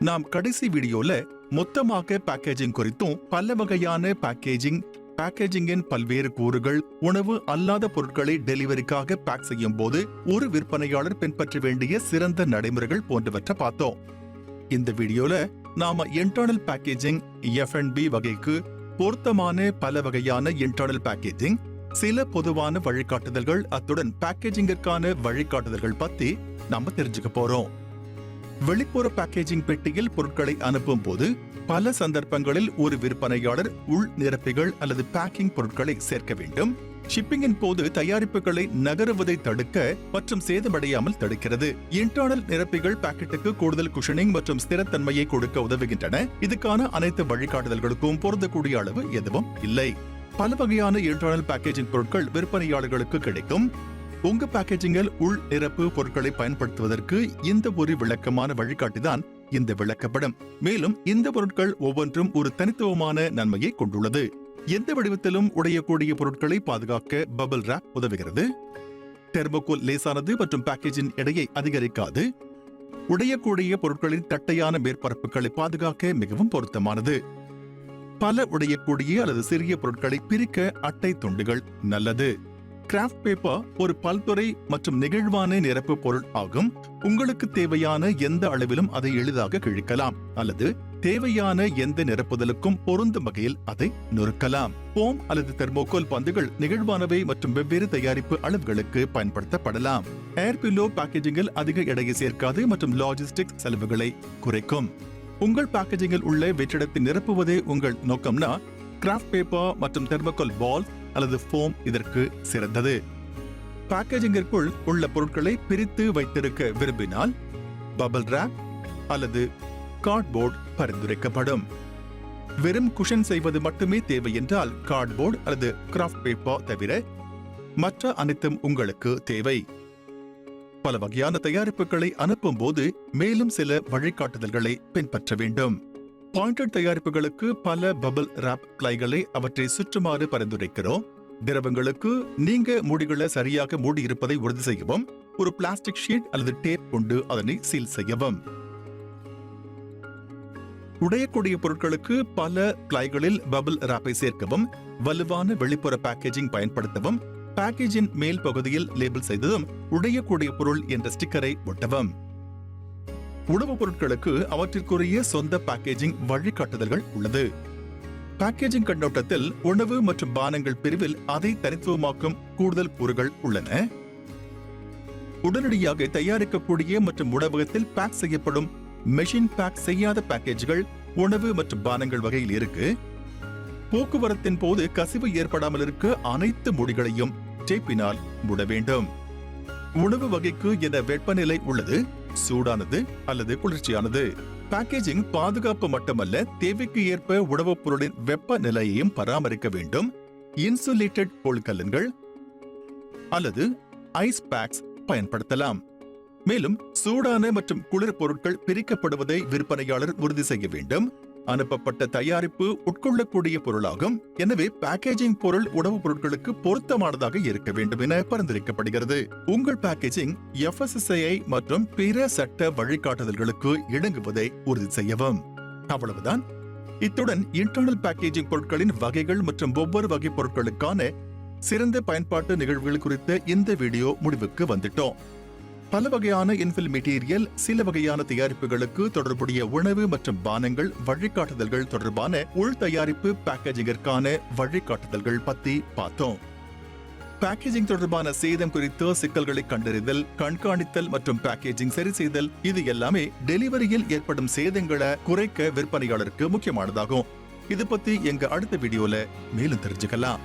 நாம் கடைசி வீடியோல மொத்தமாக பேக்கேஜிங் குறித்தும் பல வகையான பேக்கேஜிங் பேக்கேஜிங்கின் பல்வேறு கூறுகள் உணவு அல்லாத பொருட்களை டெலிவரிக்காக பேக் செய்யும் போது ஒரு விற்பனையாளர் பின்பற்ற வேண்டிய சிறந்த நடைமுறைகள் போன்றவற்றை பார்த்தோம். இந்த வீடியோல நாம இன்டர்னல் பேக்கேஜிங் எஃப்என்பி வகைக்கு பொருத்தமான பல வகையான இன்டர்னல் பேக்கேஜிங் சில பொதுவான வழிகாட்டுதல்கள் அத்துடன் பேக்கேஜிங்கிற்கான வழிகாட்டுதல்கள் பத்தி நாம தெரிஞ்சுக்க போறோம். வெளிப்புற பேக்கேஜிங் பெட்டியில் பொருட்களை அனுப்பும் போது பல சந்தர்ப்பங்களில் ஒரு விற்பனையாளர் உள் நிரப்பிகள் அல்லது பேக்கிங் பொருட்களை சேர்க்க வேண்டும். ஷிப்பிங்கின் போது தயாரிப்புகளை நகருவதை தடுக்க மற்றும் சேதமடையாமல் தடுக்கிறது. இன்டர்னல் நிரப்பிகள் பாக்கெட்டுக்கு கூடுதல் குஷனிங் மற்றும் ஸ்திரத்தன்மையை கொடுக்க உதவுகின்றன. இதுக்கான அனைத்து வழிகாட்டுதல்களுக்கும் பொருந்தக்கூடிய அளவு எதுவும் இல்லை. பல வகையான இன்டர்னல் பேக்கேஜிங் பொருட்கள் விற்பனையாளர்களுக்கு கிடைக்கும். உங்க பேக்கேஜிங்கில் உள் நிரப்பு பொருட்களை பயன்படுத்துவதற்கு இந்த ஒரு விளக்கமான வழிகாட்டிதான் இந்த விளக்கப்படம். மேலும் இந்த பொருட்கள் ஒவ்வொன்றும் ஒரு தனித்துவமான நன்மையை கொண்டுள்ளது. எந்த வடிவத்திலும் உடையக்கூடிய பொருட்களை பாதுகாக்க பபிள் ரேப் உதவுகிறது. தெர்மோகோல் லேசானது மற்றும் பேக்கேஜின் எடையை அதிகரிக்காது. உடையக்கூடிய பொருட்களின் தட்டையான மேற்பரப்புகளை பாதுகாக்க மிகவும் பொருத்தமானது. பல உடையக்கூடிய அல்லது சிறிய பொருட்களை பிரிக்க அட்டை துண்டுகள் நல்லது. கிராஃப்ட் பேப்பர் ஒரு பல்துறை மற்றும் நெகிழ்வான நிரப்பு பொருள் ஆகும். உங்களுக்கு தேவையான எந்த அளவிலும் அதை எளிதாக கிழிக்கலாம் அல்லது தேவையான எந்த நிரப்புதலுக்கும் பொருந்தும் வகையில் அதை நொறுக்கலாம். போம் அல்லது தெர்மோகோல் பந்துகள் நெகிழ்வானவை மற்றும் வெவ்வேறு தயாரிப்பு அளவுகளுக்கு பயன்படுத்தப்படலாம். ஏர் பில்லோ பேக்கேஜிங்கில் அதிக எடையை சேர்க்காது மற்றும் லாஜிஸ்டிக்ஸ் செலவுகளை குறைக்கும். உங்கள் பேக்கேஜிங்கில் உள்ள வெற்றிடத்தை நிரப்புவதே உங்கள் நோக்கம்னா கிராஃப்ட் பேப்பர் மற்றும் தெர்மோகோல் பால் அல்லது ஃபோம் இதற்கு சிறந்தது. பேக்கேஜிங்கிற்குள் உள்ள பொருட்களை பிரித்து வைத்திருக்க விரும்பினால் பபிள் ரேப் அல்லது கார்ட்போர்ட் பரிந்துரைக்கப்படும். வெறும் குஷன் செய்வது மட்டுமே தேவை என்றால் கார்ட்போர்டு அல்லது கிராஃப்ட் பேப்பர் தவிர மற்ற அனைத்தும் உங்களுக்கு தேவை. பல வகையான தயாரிப்புகளை அனுப்பும் போது மேலும் சில வழிகாட்டுதல்களை பின்பற்ற வேண்டும். பாயிண்டட் தயாரிப்புகளுக்கு பல பபிள் ரேப் கிளைகளை அவற்றை சுற்றுமாறு பரிந்துரைக்கிறோம். திரவங்களுக்கு நீங்க மூடிகளை சரியாக மூடி இருப்பதை உறுதி செய்யவும் ஒரு பிளாஸ்டிக் ஷீட் அல்லது டேப் கொண்டு அதனை சீல் செய்யவும். உடையக்கூடிய பொருட்களுக்கு பல கிளைகளில் பபிள் ராப்பை சேர்க்கவும் வலுவான வெளிப்புற பேக்கேஜிங் பயன்படுத்தவும் பேக்கேஜின் மேல் பகுதியில் லேபிள் செய்ததும் உடையக்கூடிய பொருள் என்ற ஸ்டிக்கரை ஒட்டவும். உணவுப் பொருட்களுக்கு அவற்றிற்குரிய சொந்த பேக்கேஜிங் வழிகாட்டுதல்கள் உள்ளது. பேக்கேஜிங் கண்ணோட்டத்தில் உணவு மற்றும் பானங்கள் பிரிவில் அதை தனித்துவமாக்கும் கூடுதல் கூறுகள் உள்ளன. உடனடியாக தயாரிக்கக்கூடிய மற்றும் உணவகத்தில் பேக் செய்யப்படும் மெஷின் பேக் செய்யாத பேக்கேஜ்கள் உணவு மற்றும் பானங்கள் வகையில் இருக்கு. போக்குவரத்தின் போது கசிவு ஏற்படாமல் இருக்க அனைத்து முடிகளையும் டேப்பினால் மூட வேண்டும். உணவு வகைக்கு என வெப்பநிலை உள்ளது? சூடானது அல்லது குளிர்ச்சியானது? பேக்கேஜிங் பாதுகாப்பு மட்டுமல்ல தேவைக்கு ஏற்ப உணவுப் பொருளின் வெப்ப நிலையையும் பராமரிக்க வேண்டும். இன்சுலேட்டட் கொள்கலன்கள் அல்லது ஐஸ் பேக்ஸ் பயன்படுத்தலாம். மேலும் சூடான மற்றும் குளிர் பொருட்கள் பிரிக்கப்படுவதை விற்பனையாளர் உறுதி செய்ய வேண்டும். அனுப்பப்பட்ட தயாரிப்பு உட்கொள்ளக்கூடிய பொருளாகும். எனவே பேக்கேஜிங் பொருள் உணவுப் பொருட்களுக்கு பொருத்தமானதாக இருக்க வேண்டும் என பரிந்துரைக்கப்படுகிறது. உங்கள் பேக்கேஜிங் எஃப்எஸ்எஸ்ஐ மற்றும் பிற சட்ட வழிகாட்டுதல்களுக்கு இணங்குவதை உறுதி செய்யவும். அவ்வளவுதான். இத்துடன் இன்டர்னல் பேக்கேஜிங் பொருட்களின் வகைகள் மற்றும் ஒவ்வொரு வகை பொருட்களுக்கான சிறந்த பயன்பாட்டு நிகழ்வுகள் குறித்த இந்த வீடியோ முடிவுக்கு வந்துட்டோம். பல வகையான இன்ஃபில் மெட்டீரியல் சில வகையான தயாரிப்புகளுக்கு தொடர்புடைய உணவு மற்றும் பானங்கள் வழிகாட்டுதல்கள் தொடர்பான உள் தயாரிப்பு பேக்கேஜிங்கிற்கான வழிகாட்டுதல்கள் பத்தி பார்த்தோம். பேக்கேஜிங் தொடர்பான சேதம் குறித்த சிக்கல்களை கண்டறிதல் கண்காணித்தல் மற்றும் பேக்கேஜிங் சரி செய்தல் இது எல்லாமே டெலிவரியில் ஏற்படும் சேதங்களை குறைக்க விற்பனையாளருக்கு முக்கியமானதாகும். இது பத்தி எங்க அடுத்த வீடியோல மேலும் தெரிஞ்சுக்கலாம்.